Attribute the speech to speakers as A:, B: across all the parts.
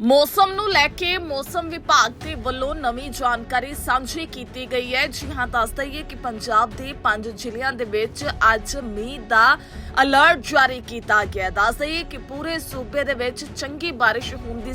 A: ਮੌਸਮ ਨੂੰ ਲੈ ਕੇ ਮੌਸਮ ਵਿਭਾਗ ਦੇ ਵੱਲੋਂ ਨਵੀਂ ਜਾਣਕਾਰੀ ਸਾਂਝੀ ਕੀਤੀ ਗਈ ਹੈ। ਜੀ ਹਾਂ, ਦੱਸ ਦਈਏ ਕਿ ਪੰਜਾਬ ਦੇ ਪੰਜ ਜ਼ਿਲ੍ਹਿਆਂ ਦੇ ਵਿੱਚ ਅੱਜ ਮੀਂਹ ਦਾ ਅਲਰਟ ਜਾਰੀ ਕੀਤਾ ਗਿਆ ਦੱਸ ਦਈਏ ਕਿ ਪੂਰੇ ਸੂਬੇ ਦੇ ਵਿੱਚ ਚੰਗੀ ਬਾਰਿਸ਼ ਹੋਣ ਦੀ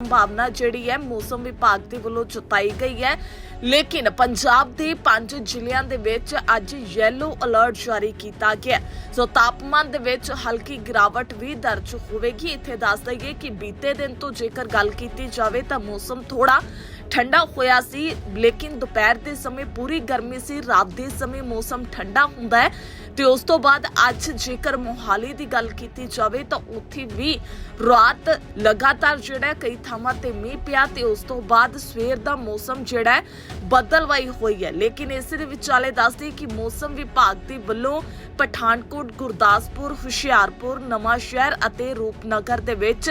A: ਸੰਭਾਵਨਾ ਜਿਹੜੀ ਹੈ, ਮੌਸਮ ਵਿਭਾਗ ਦੇ ਵੱਲੋਂ ਜਤਾਈ ਗਈ ਹੈ। ਲੇਕਿਨ ਪੰਜਾਬ ਦੇ ਪੰਜ ਜ਼ਿਲ੍ਹਿਆਂ ਦੇ ਵਿੱਚ ਅੱਜ ਯੈਲੋ ਅਲਰਟ ਜਾਰੀ ਕੀਤਾ ਗਿਆ ਸੋ ਤਾਪਮਾਨ ਦੇ ਵਿੱਚ ਹਲਕੀ ਗਿਰਾਵਟ ਵੀ ਦਰਜ ਹੋਵੇਗੀ। ਇੱਥੇ ਦੱਸ ਦਈਏ ਕਿ ਬੀਤੇ ਦਿਨ ਤੋਂ ਜੇਕਰ ਗੱਲ ਕੀਤੀ ਜਾਵੇ ਤਾਂ ਮੌਸਮ ਥੋੜਾ ਠੰਡਾ ਹੋਇਆ ਸੀ। ਲੇਕਿਨ ਦੁਪਹਿਰ ਦੇ ਸਮੇਂ ਪੂਰੀ ਗਰਮੀ ਸੀ। ਰਾਤ ਦੇ ਸਮੇਂ ਮੌਸਮ ਠੰਡਾ ਹੁੰਦਾ ਹੈ। ਤੇ ਉਸ ਤੋਂ ਬਾਅਦ ਅੱਜ ਜੇਕਰ ਮੋਹਾਲੀ ਦੀ ਗੱਲ ਕੀਤੀ ਜਾਵੇ ਤਾਂ ਉੱਥੇ ਵੀ ਰਾਤ ਲਗਾਤਾਰ ਜਿਹੜਾ ਕਈ ਥਾਵਾਂ ਤੇ ਮੀਂਹ ਪਿਆ ਤੇ ਉਸ ਤੋਂ ਬਾਅਦ ਸਵੇਰ ਦਾ ਮੌਸਮ ਜਿਹੜਾ ਬਦਲਵਾਈ ਹੋਈ ਹੈ। ਲੇਕਿਨ ਇਸੇ ਦੇ ਵਿਚਾਲੇ ਦੱਸਦੇ ਕਿ ਮੌਸਮ ਵਿਭਾਗ ਦੇ ਵੱਲੋਂ ਪਠਾਨਕੋਟ, ਗੁਰਦਾਸਪੁਰ, ਹੁਸ਼ਿਆਰਪੁਰ ਨਵਾਂ ਸ਼ਹਿਰ ਅਤੇ ਰੂਪਨਗਰ ਦੇ ਵਿੱਚ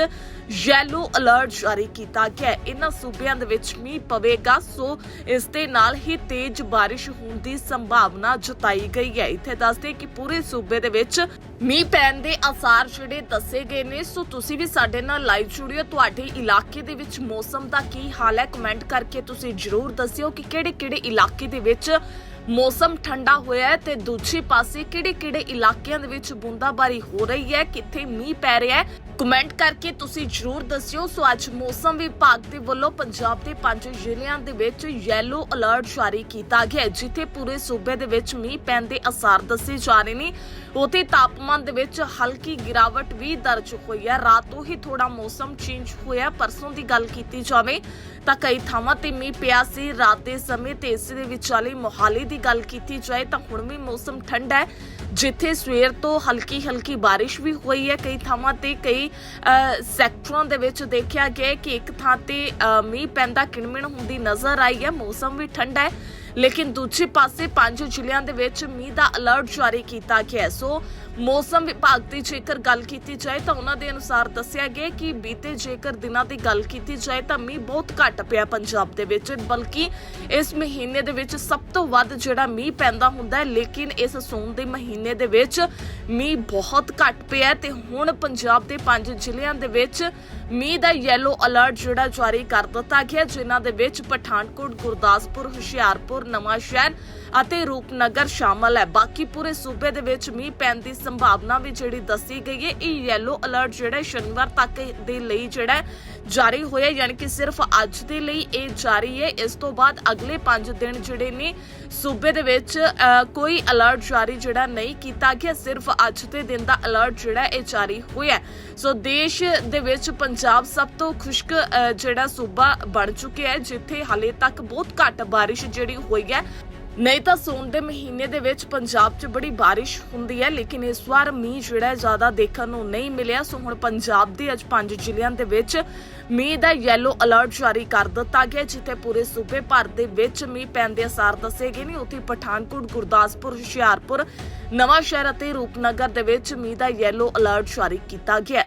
A: ਯੈਲੋ ਅਲਰਟ ਜਾਰੀ ਕੀਤਾ ਗਿਆ ਹੈ। ਇਹਨਾਂ ਸੂਬਿਆਂ ਦੇ ਵਿੱਚ ਮੀਂਹ ਪਵੇਗਾ, ਸੋ ਇਸ ਦੇ ਨਾਲ ਹੀ ਤੇਜ਼ ਬਾਰਿਸ਼ ਹੋਣ ਦੀ ਸੰਭਾਵਨਾ ਜਤਾਈ ਗਈ ਹੈ। ਇੱਥੇ ਦੱਸਦੇ ਕਿ ਪੂਰੇ ਸੂਬੇ ਦੇ ਵਿੱਚ ਮੀਂਹ ਪੈਣ ਦੇ ਆਸਾਰ ਜਿਹੜੇ ਦੱਸੇ ਗਏ ਨੇ। ਸੋ ਤੁਸੀਂ ਵੀ ਸਾਡੇ ਨਾਲ ਲਾਈਵ ਜੁੜਿਓ। ਤੁਹਾਡੇ ਇਲਾਕੇ ਦੇ ਵਿੱਚ ਮੌਸਮ ਦਾ ਕੀ ਹਾਲ ਹੈ? ਕਮੈਂਟ ਕਰਕੇ ਤੁਸੀਂ ਜਰੂਰ ਦੱਸਿਓ ਕਿ ਕਿਹੜੇ-ਕਿਹੜੇ ਇਲਾਕੇ ਦੇ ਵਿੱਚ ਮੌਸਮ ਠੰਡਾ ਹੋਇਆ ਹੈ ਤੇ ਦੂਜੇ ਪਾਸੇ ਕਿਹੜੇ-ਕਿਹੜੇ ਇਲਾਕਿਆਂ ਦੇ ਵਿੱਚ ਬੂੰਦਾਬਾਰੀ ਹੋ ਰਹੀ ਹੈ? ਕਿੱਥੇ ਮੀਂਹ ਪੈ ਰਿਹਾ ਹੈ? ਕਮੈਂਟ ਕਰਕੇ ਤੁਸੀਂ ਜਰੂਰ ਦੱਸਿਓ। ਸੋ ਅੱਜ ਮੌਸਮ ਵਿਭਾਗ ਦੇ ਵੱਲੋਂ ਪੰਜਾਬ ਦੇ ਪੰਜ ਜ਼ਿਲ੍ਹਿਆਂ ਦੇ ਵਿੱਚ ਯੈਲੋ ਅਲਰਟ ਜਾਰੀ ਕੀਤਾ ਗਿਆ ਜਿੱਥੇ ਪੂਰੇ ਸੂਬੇ ਦੇ ਵਿੱਚ ਮੀਂਹ ਪੈਣ ਦੇ ਅਸਾਰ ਦੱਸੇ ਜਾ ਰਹੇ ਨੇ। ਉਥੇ ਤਾਪਮਾਨ ਦੇ ਵਿੱਚ ਹਲਕੀ ਗਿਰਾਵਟ ਵੀ ਦਰਜ ਹੋਈ ਹੈ। ਰਾਤੋਂ ਹੀ ਥੋੜਾ ਮੌਸਮ ਚੇਂਜ ਹੋਇਆ, ਪਰਸੋਂ ਦੀ ਗੱਲ ਕੀਤੀ ਜਾਵੇ ਤਾਂ ਕਈ ਥਾਵਾਂ ਤੇ ਮੀਂਹ ਪਿਆ ਸੀ। ਰਾਤ ਦੇ ਸਮੇਂ ਤੇ ਇਸ ਦੇ ਵਿਚਾਲੇ ਮੋਹਾਲੀ ਦੀ ਗੱਲ ਕੀਤੀ ਜਾਏ ਤਾਂ ਹੁਣ ਵੀ ਮੌਸਮ ਠੰਡਾ ਹੈ। ਜਿੱਥੇ ਸਵੇਰ ਤੋਂ ਹਲਕੀ ਹਲਕੀ ਬਾਰਿਸ਼ ਵੀ ਹੋਈ ਹੈ। ਕਈ ਥਾਵਾਂ ਤੇ ਕਈ ਸੈਕਟਰਾਂ ਦੇ ਵਿੱਚ ਦੇਖਿਆ ਗਿਆ ਕਿ ਇੱਕ ਥਾਂ ਤੇ ਮੀਂਹ ਪੈਂਦਾ ਕਿਣਮਿਣ ਹੁੰਦੀ ਨਜ਼ਰ ਆਈ ਹੈ। ਮੌਸਮ ਵੀ ਠੰਡਾ ਹੈ, ਲੇਕਿਨ ਦੂਜੇ ਪਾਸੇ ਪੰਜ ਜ਼ਿਲ੍ਹਿਆਂ ਦੇ ਵਿੱਚ ਮੀਂਹ ਦਾ ਅਲਰਟ ਜਾਰੀ ਕੀਤਾ ਗਿਆ ਸੋ ਮੌਸਮ ਵਿਭਾਗ ਦੀ ਜੇਕਰ ਗੱਲ ਕੀਤੀ ਜਾਏ ਤਾਂ ਉਹਨਾਂ ਦੇ ਅਨੁਸਾਰ ਦੱਸਿਆ ਗਿਆ ਕਿ ਬੀਤੇ ਜੇਕਰ ਦਿਨਾਂ ਦੀ ਗੱਲ ਕੀਤੀ ਜਾਏ ਤਾਂ ਮੀਂਹ ਬਹੁਤ ਘੱਟ ਪਿਆ ਪੰਜਾਬ ਦੇ ਵਿੱਚ, ਬਲਕਿ ਇਸ ਮਹੀਨੇ ਦੇ ਵਿੱਚ ਸਭ ਤੋਂ ਵੱਧ ਜਿਹੜਾ ਮੀਂਹ ਪੈਂਦਾ ਹੁੰਦਾ ਹੈ, ਲੇਕਿਨ ਇਸ ਸੌਣ ਦੇ ਮਹੀਨੇ ਦੇ ਵਿੱਚ ਮੀਂਹ ਬਹੁਤ ਘੱਟ ਪਿਆ ਹੈ ਤੇ ਹੁਣ ਪੰਜਾਬ ਦੇ ਪੰਜ ਜ਼ਿਲ੍ਹਿਆਂ ਦੇ ਵਿੱਚ ਮੀਂਹ ਦਾ ਯੈਲੋ ਅਲਰਟ ਜਿਹੜਾ ਜਾਰੀ ਕਰ ਦਿੱਤਾ ਗਿਆ ਜਿਨ੍ਹਾਂ ਦੇ ਵਿੱਚ ਪਠਾਨਕੋਟ, ਗੁਰਦਾਸਪੁਰ, ਹੁਸ਼ਿਆਰਪੁਰ ਨਵਾਂ ਸ਼ਹਿਰ ਅਤੇ ਰੂਪਨਗਰ ਸ਼ਾਮਲ ਹੈ। ਬਾਕੀ ਪੂਰੇ ਸੂਬੇ ਦੇ ਵਿੱਚ ਮੀਂਹ ਪੈਣ ਦੀ ਸੰਭਾਵਨਾ ਵੀ ਜਿਹੜੀ ਦੱਸੀ ਗਈ ਹੈ, ਇਹ ਯੈਲੋ ਅਲਰਟ ਜਿਹੜਾ ਸ਼ਨੀਵਾਰ ਤੱਕ ਦੇ ਲਈ ਜਿਹੜਾ ਜਾਰੀ ਹੋਇਆ ਯਾਨੀ ਕਿ ਸਿਰਫ ਅੱਜ ਦੇ ਲਈ ਇਹ ਜਾਰੀ ਹੈ। ਇਸ ਤੋਂ ਬਾਅਦ ਅਗਲੇ 5 ਦਿਨ ਜਿਹੜੇ ਨੇ, ਸੂਬੇ ਦੇ ਵਿੱਚ ਕੋਈ ਅਲਰਟ ਜਾਰੀ ਜਿਹੜਾ ਨਹੀਂ ਕੀਤਾ ਗਿਆ, ਸਿਰਫ ਅੱਜ ਦੇ ਦਿਨ ਦਾ ਅਲਰਟ ਜਿਹੜਾ ਇਹ ਜਾਰੀ ਹੋਇਆ ਸੋ ਦੇਸ਼ ਦੇ ਵਿੱਚ ਪੰਜਾਬ ਸਭ ਤੋਂ ਖੁਸ਼ਕ ਜਿਹੜਾ ਸੂਬਾ ਬਣ ਚੁੱਕਿਆ ਹੈ, ਜਿੱਥੇ ਹਾਲੇ ਤੱਕ ਬਹੁਤ ਘੱਟ ਬਾਰਿਸ਼ ਜਿਹੜੀ ਹੋਈ ਹੈ। ਨਹੀਂ ਤਾਂ ਸੌਣ ਦੇ ਮਹੀਨੇ ਦੇ ਵਿੱਚ ਪੰਜਾਬ 'ਚ ਬੜੀ ਬਾਰਿਸ਼ ਹੁੰਦੀ ਹੈ, ਲੇਕਿਨ ਇਸ ਵਾਰ ਮੀਂਹ ਜਿਹੜਾ ਜ਼ਿਆਦਾ ਦੇਖਣ ਨੂੰ ਨਹੀਂ ਮਿਲਿਆ। ਸੋ ਹੁਣ ਪੰਜਾਬ ਦੇ ਅੱਜ ਪੰਜ ਜ਼ਿਲ੍ਹਿਆਂ ਦੇ ਵਿੱਚ ਮੀਂਹ ਦਾ ਯੈਲੋ ਅਲਰਟ ਜਾਰੀ ਕਰ ਦਿੱਤਾ ਗਿਆ, ਜਿੱਥੇ ਪੂਰੇ ਸੂਬੇ ਭਰ ਦੇ ਵਿੱਚ ਮੀਂਹ ਪੈਣ ਦੇ ਅਸਾਰ ਦੱਸੇ ਗਏ ਨੇ। ਉੱਥੇ ਪਠਾਨਕੋਟ, ਗੁਰਦਾਸਪੁਰ, ਹੁਸ਼ਿਆਰਪੁਰ ਨਵਾਂ ਸ਼ਹਿਰ ਅਤੇ ਰੂਪਨਗਰ ਦੇ ਵਿੱਚ ਮੀਂਹ ਦਾ ਯੈਲੋ ਅਲਰਟ ਜਾਰੀ ਕੀਤਾ ਗਿਆ।